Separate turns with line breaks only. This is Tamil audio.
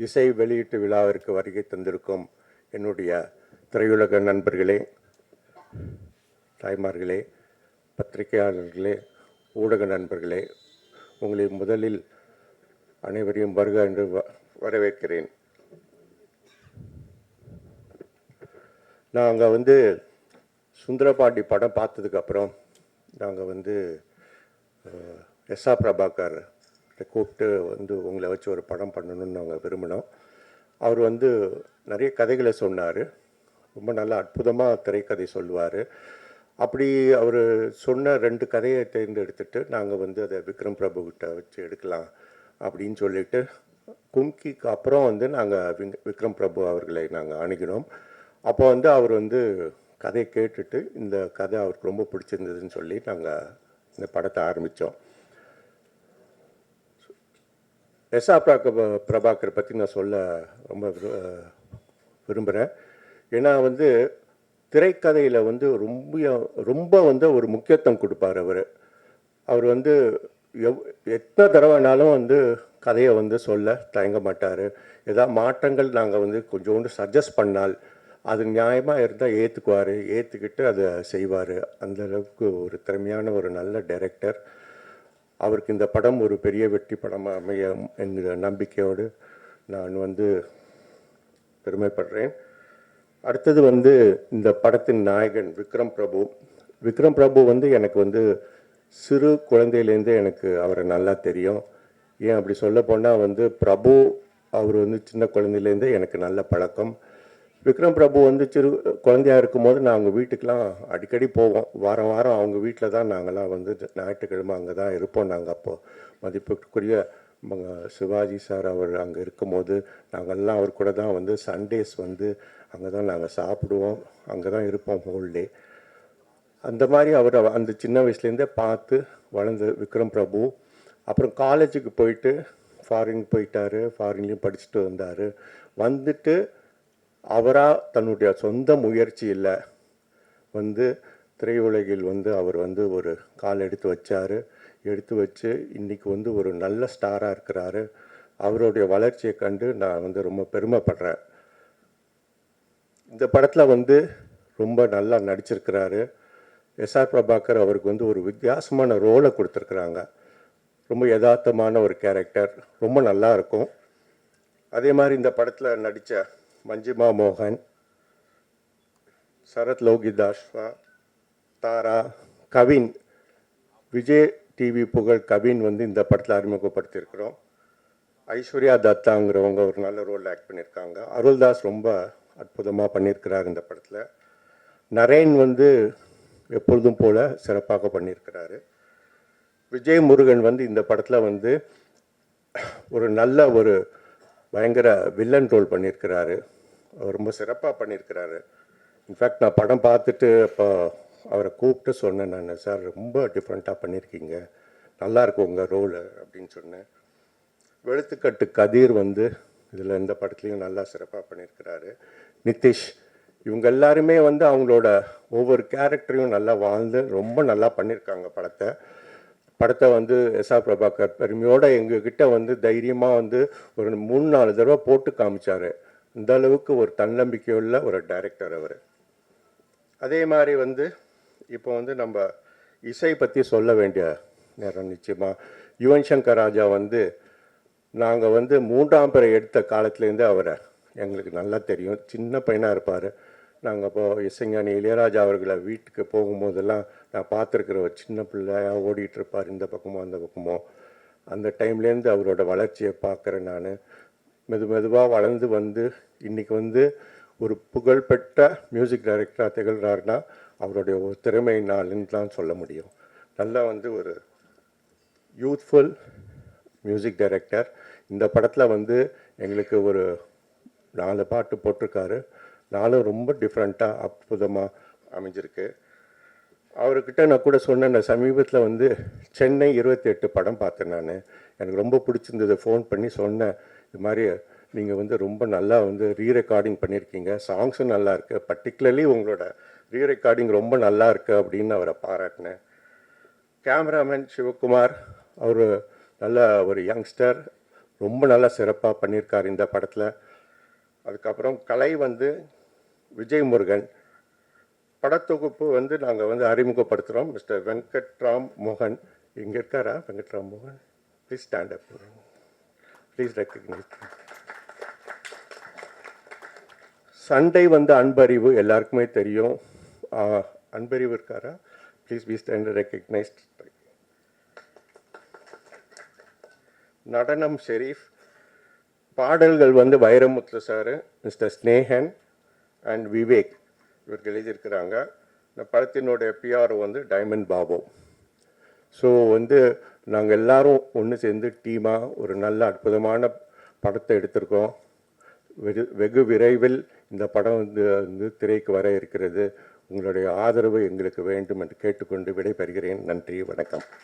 இசை வெளியீட்டு விழாவிற்கு வருகை தந்திருக்கும் என்னுடைய திரையுலக நண்பர்களே தாய்மார்களே பத்திரிகையாளர்களே ஊடக நண்பர்களே உங்களை முதலில் அனைவரையும் வருக என்று வ- வரவேற்கிறேன். நாங்கள் வந்து சுந்தரபாண்டி படம் பார்த்ததுக்கப்புறம் நாங்கள் வந்து எஸ்ஆ பிரபாகர் கூப்பிட்டு வந்து உங்களை வச்சு ஒரு படம் பண்ணணும்னு நாங்கள் விரும்பினோம். அவர் வந்து நிறைய கதைகளை சொன்னார். ரொம்ப நல்லா அற்புதமாக திரைக்கதை சொல்லுவார். அப்படி அவர் சொன்ன ரெண்டு கதையை தேர்ந்தெடுத்துட்டு நாங்கள் வந்து அதை விக்ரம் பிரபுகிட்ட வச்சு எடுக்கலாம் அப்படின்னு சொல்லிட்டு கும்கிக்கு அப்புறம் வந்து நாங்கள் விக்ரம் பிரபு அவர்களை நாங்கள் அணுகினோம். அப்போ வந்து அவர் வந்து கதையை கேட்டுட்டு இந்த கதை அவருக்கு ரொம்ப பிடிச்சிருந்ததுன்னு சொல்லி நாங்கள் இந்த படத்தை ஆரம்பித்தோம் எஸ்ஆ பிரபா- பிரபாகர் பற்றி நான் சொல்ல ரொம்ப விரும்புகிறேன் ஏன்னா வந்து திரைக்கதையில் வந்து ரொம்ப ரொம்ப வந்து ஒரு முக்கியத்துவம் கொடுப்பார் அவர். அவர் வந்து எவ் எத்தனை தடவைனாலும் வந்து கதையை வந்து சொல்ல தயங்க மாட்டார். ஏதாவது மாற்றங்கள் நாங்கள் வந்து கொஞ்சோண்டு சஜஸ்ட் பண்ணால் அது நியாயமாக இருந்தால் ஏற்றுக்குவார் ஏற்றுக்கிட்டு அதை செய்வார். அந்த அளவுக்கு ஒரு திறமையான ஒரு நல்ல டைரக்டர் அவருக்கு இந்த படம் ஒரு பெரிய வெற்றி படமாக அமையும் என்கிற நம்பிக்கையோடு நான் வந்து பெருமைப்படுறேன். அடுத்தது வந்து இந்த படத்தின் நாயகன் விக்ரம் பிரபு. விக்ரம் பிரபு வந்து எனக்கு வந்து சிறு குழந்தையிலேருந்தே எனக்கு அவரை நல்லா தெரியும். ஏன் அப்படி சொல்ல போனால் வந்து பிரபு அவர் வந்து சின்ன குழந்தையிலேருந்தே எனக்கு நல்ல பழக்கம். விக்ரம் பிரபு வந்து சிறு குழந்தையா இருக்கும்போது நான் அவங்க வீட்டுக்கெலாம் அடிக்கடி போவோம். வாரம் வாரம் அவங்க வீட்டில் தான் நாங்கள்லாம் வந்து ஞாயிற்றுக்கிழமை அங்கே தான் இருப்போம் நாங்கள் அப்போது மதிப்புக்குரிய சிவாஜி சார் அவர் அங்கே இருக்கும்போது நாங்கள்லாம் அவர் கூட தான் வந்து சண்டேஸ் வந்து அங்கே தான் நாங்கள் சாப்பிடுவோம். அங்கே தான் இருப்போம் ஹோல் டே அந்த மாதிரி அவர் அந்த சின்ன வயசுலேருந்தே பார்த்து வளர்ந்து விக்ரம் பிரபு. அப்புறம் காலேஜுக்கு போயிட்டு ஃபாரின் போயிட்டார். ஃபாரின்லேயும் படிச்சுட்டு வந்தார். வந்துட்டு அவராக தன்னுடைய சொந்த முயற்சியில் வந்து திரையுலகில் வந்து அவர் வந்து ஒரு கால் எடுத்து வச்சார். எடுத்து வச்சு இன்றைக்கி வந்து ஒரு நல்ல ஸ்டாராக இருக்கிறாரு. அவருடைய வளர்ச்சியை கண்டு நான் வந்து ரொம்ப பெருமைப்படுறேன். இந்த படத்தில் வந்து ரொம்ப நல்லா நடிச்சிருக்கிறாரு. எஸ்ஆர் பிரபாகர் அவருக்கு வந்து ஒரு வித்தியாசமான ரோலை கொடுத்துருக்குறாங்க. ரொம்ப யதார்த்தமான ஒரு கேரக்டர். ரொம்ப நல்லா இருக்கும். அதே மாதிரி இந்த படத்தில் நடித்த மஞ்சிமா மோகன் சரத் லோகிதாஸ்வா தாரா கவின் விஜய் டிவி புகழ் கவின் வந்து இந்த படத்தில் அறிமுகப்படுத்தியிருக்கிறோம். ஐஸ்வர்யா தத்தாங்கிறவங்க ஒரு நல்ல ரோல் ஆக்ட் பண்ணியிருக்காங்க. அருள்தாஸ் ரொம்ப அற்புதமாக பண்ணியிருக்கிறார் இந்த படத்தில். நரேன் வந்து எப்பொழுதும் போல சிறப்பாக பண்ணியிருக்கிறாரு. விஜய் முருகன் வந்து இந்த படத்தில் வந்து ஒரு நல்ல ஒரு பயங்கர வில்லன் ரோல் பண்ணியிருக்கிறாரு அவர் ரொம்ப சிறப்பாக பண்ணியிருக்கிறாரு இன்ஃபேக்ட் நான் படம் பார்த்துட்டு அப்போ அவரை கூப்பிட்டு சொன்னேன் நான். சார் ரொம்ப டிஃப்ரெண்ட்டாக பண்ணியிருக்கீங்க நல்லாயிருக்கும் உங்கள் ரோலு அப்படின்னு சொன்னேன். வெளுத்துக்கட்டு கதிர் வந்து இதில் எந்த படத்துலையும் நல்லா சிறப்பாக பண்ணியிருக்கிறாரு நிதிஷ் இவங்க எல்லாருமே வந்து அவங்களோட ஒவ்வொரு கேரக்டரையும் நல்லா வாழ்ந்து ரொம்ப நல்லா பண்ணியிருக்காங்க படத்தை. படத்தை வந்து எஸ் ஆர் பிரபாகர் பெருமையோட எங்ககிட்ட வந்து தைரியமாக வந்து ஒரு மூணு நாலு தடவை போட்டு காமிச்சார். இந்த அளவுக்கு ஒரு தன்னம்பிக்கையுள்ள ஒரு டைரக்டர் அவர். அதே மாதிரி வந்து இப்போ வந்து நம்ம இசை பற்றி சொல்ல வேண்டிய நேரம் நிச்சயமாக யுவன் சங்கர் ராஜா வந்து நாங்கள் வந்து மூன்றாம் பிறை எடுத்த காலத்துலேருந்து அவரை எங்களுக்கு நல்லா தெரியும். சின்ன பையனாக இருப்பார். நாங்கள் அப்போது இசைஞானி இளையராஜா அவர்களை வீட்டுக்கு போகும்போதெல்லாம் நான் பார்த்துருக்குற ஒரு சின்ன பிள்ளையா ஓடிட்டு இருப்பார் இந்த பக்கமோ அந்த பக்கமோ. அந்த டைம்லேருந்து அவரோட வளர்ச்சியை பார்க்குறேன் நான். மெது மெதுவாக வளர்ந்து வந்து இன்றைக்கி வந்து ஒரு புகழ்பெற்ற மியூசிக் டைரக்டராக திகழ்கிறாருன்னா அவருடைய ஒரு திறமையினாலுன்னு தான் சொல்ல முடியும். நல்லா வந்து ஒரு யூத்ஃபுல் மியூசிக் டைரக்டர் இந்த படத்தில் வந்து எங்களுக்கு ஒரு நாலு பாட்டு போட்டிருக்காரு. நாளும் ரொம்ப டிஃப்ரெண்ட்டாக அற்புதமாக அமைஞ்சிருக்கு. அவர்கிட்ட நான் கூட சொன்னேன் நான் சமீபத்தில் வந்து சென்னை இருபத்தி எட்டு படம் பார்த்தேன் நான். எனக்கு ரொம்ப பிடிச்சிருந்தது. ஃபோன் பண்ணி சொன்னேன் இது மாதிரி நீங்கள் வந்து ரொம்ப நல்லா வந்து ரீ ரெக்கார்டிங் பண்ணியிருக்கீங்க சாங்ஸும் நல்லா இருக்கு. பர்டிகுலர்லி உங்களோட ரீ ரெக்கார்டிங் ரொம்ப நல்லா இருக்குது அப்படின்னு அவரை பாராட்டினேன். கேமராமேன் சிவகுமார் அவர் நல்ல ஒரு யங்ஸ்டர் ரொம்ப நல்லா சிறப்பாக பண்ணியிருக்கார் இந்த படத்தில். அதுக்கப்புறம் கலை வந்து விஜய் முருகன் படத்தொகுப்பு வந்து நாங்கள் வந்து அறிமுகப்படுத்துகிறோம் மிஸ்டர் வெங்கட்ராம் மோகன். இங்கே இருக்காரா? வெங்கட்ராம் மோகன். Please stand up please recognise சண்டை வந்து அன்பறிவு எல்லாருக்குமே தெரியும். அன்பறிவு இருக்காரா? ப்ளீஸ் பி ஸ்டாண்ட் ரெக்கக்னைஸ்ட் நடனம் ஷெரீஃப். பாடல்கள் வந்து Vairamuthu sir mister Snehan and Vivek இவர்கள் எழுதியிருக்கிறாங்க. இந்த படத்தினுடைய பிஆர்ஓ வந்து டைமண்ட் பாபு ஸோ வந்து நாங்கள் எல்லாரும் ஒன்று சேர்ந்து டீமாக ஒரு நல்ல அற்புதமான படத்தை எடுத்திருக்கோம். வெகு வெகு விரைவில் இந்த படம் வந்து வந்து திரைக்கு வர இருக்கிறது. உங்களுடைய ஆதரவு எங்களுக்கு வேண்டும் என்று கேட்டுக்கொண்டு விடைபெறுகிறேன். நன்றி வணக்கம்.